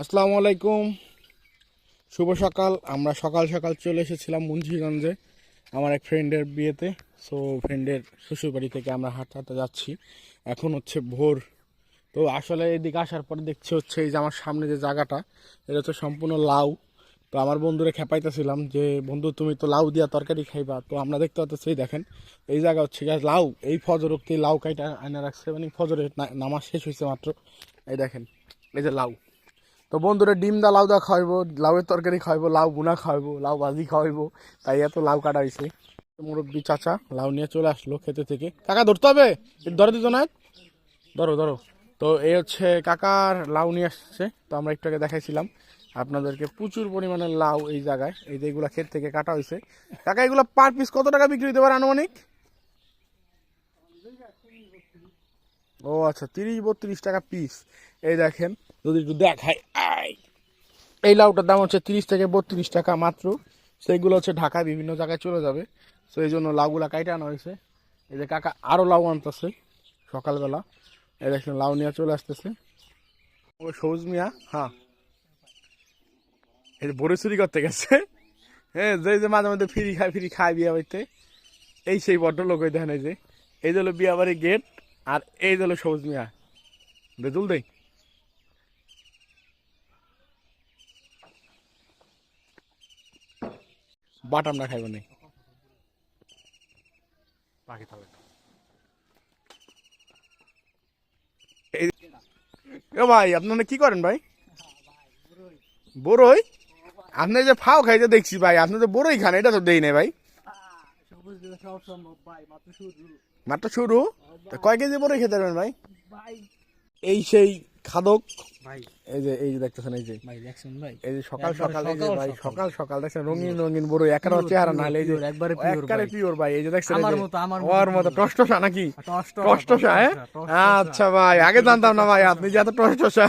আসসালামু আলাইকুম। শুভ সকাল। আমরা সকাল সকাল চলে এসেছিলাম মুন্সিগঞ্জে আমার এক ফ্রেন্ডের বিয়েতে। সো ফ্রেন্ডের শ্বশুরবাড়ি থেকে আমরা হাঁটতে যাচ্ছি। এখন হচ্ছে ভোর। তো আসলে এদিকে আসার পরে দেখছি হচ্ছে এই যে আমার সামনে যে জায়গাটা, এটা হচ্ছে সম্পূর্ণ লাউ। তো আমার বন্ধুরে খেপাইতেছিলাম যে, বন্ধু, তুমি তো লাউ দিয়া তরকারি খাইবা। তো আমরা দেখতে পাচ্ছি দেখেন, এই জায়গা হচ্ছে লাউ। এই ফজর অব্দি লাউ কাইটা আয়না রাখছে মানে ফজরে নামাজ শেষ হয়েছে মাত্র। এই দেখেন, এই যে লাউ। তো বন্ধুরা, ডিম দা লাউ দা খাওয়াইবো, লাউয়ের তরকারি খাওয়াইবো, লাউ বুনা খাওয়াইবো, লাউ ভাজি খাওয়াইবো, তাই এত লাউ কাটা হয়েছে মুরব্বী চাচা লাউ নিয়ে চলে আসলো খেতে থেকে। কাকা, ধরতে হবে? ধরে দিত না ধরো ধরো। তো এই হচ্ছে কাকার লাউ নিয়ে আসছে। তো আমরা একটু আগে দেখাইছিলাম আপনাদেরকে প্রচুর পরিমাণে লাউ এই জায়গায়। এই যে এগুলা ক্ষেত থেকে কাটা হয়েছে কাকা, এগুলো পার পিস কত টাকা বিক্রি হতে পারে আনুমানিক? ও আচ্ছা তিরিশ বত্রিশ টাকা পিস এই দেখেন, যদি একটু দেখাই। আই এই লাউটার দাম হচ্ছে তিরিশ থেকে বত্রিশ টাকা মাত্র। সেইগুলো হচ্ছে ঢাকায় বিভিন্ন জায়গায় চলে যাবে। তো এই জন্য লাউগুলা কাইটে আনা হয়েছে। এই যে কাকা আরও লাউ আনতেছে সকালবেলা। এই দেখেন, লাউ নিয়ে চলে আসতেছে। ও, সবুজ মিয়া হ্যাঁ। এই বড়ি চুরি করতে গেছে। হ্যাঁ যে যে মাঝে মধ্যে ফ্রি খায় ফ্রি খায় বিয়া বাড়িতে। এই সেই বড্ড লোক দেখেন এই যে। এই যে হলো বিয়া বাড়ির গেট আর এই হলো সবুজ মিয়া। বেদুল দেই। বাটাম না খাইব নি। বাকি তাহলে। এ ভাই আপনারা কি করেন ভাই? বড়ই আপনি যে ফাও খাইতে দেখছি ভাই আপনি তো বড়ই খান এটা তো দেই নাই ভাই। মাত্র শুরু? কয় কেজি বড়ই খেতে পারবেন ভাই? এই সেই খাদক? এই যে এই যে দেখতেছেন এই যে। ভাই দেখছেন ভাই? এই যে সকাল সকাল এই যে ভাই সকাল। সকাল দেখছেন রঙিন রঙিন বড় একার চেহারা না এই যে একবারে একবারে পিওর ভাই এই যে দেখছেন আমার মতো, আমার ওর নাকি? হ্যাঁ। আচ্ছা ভাই আগে জানতাম না ভাই আপনি যে এত টস্টসা।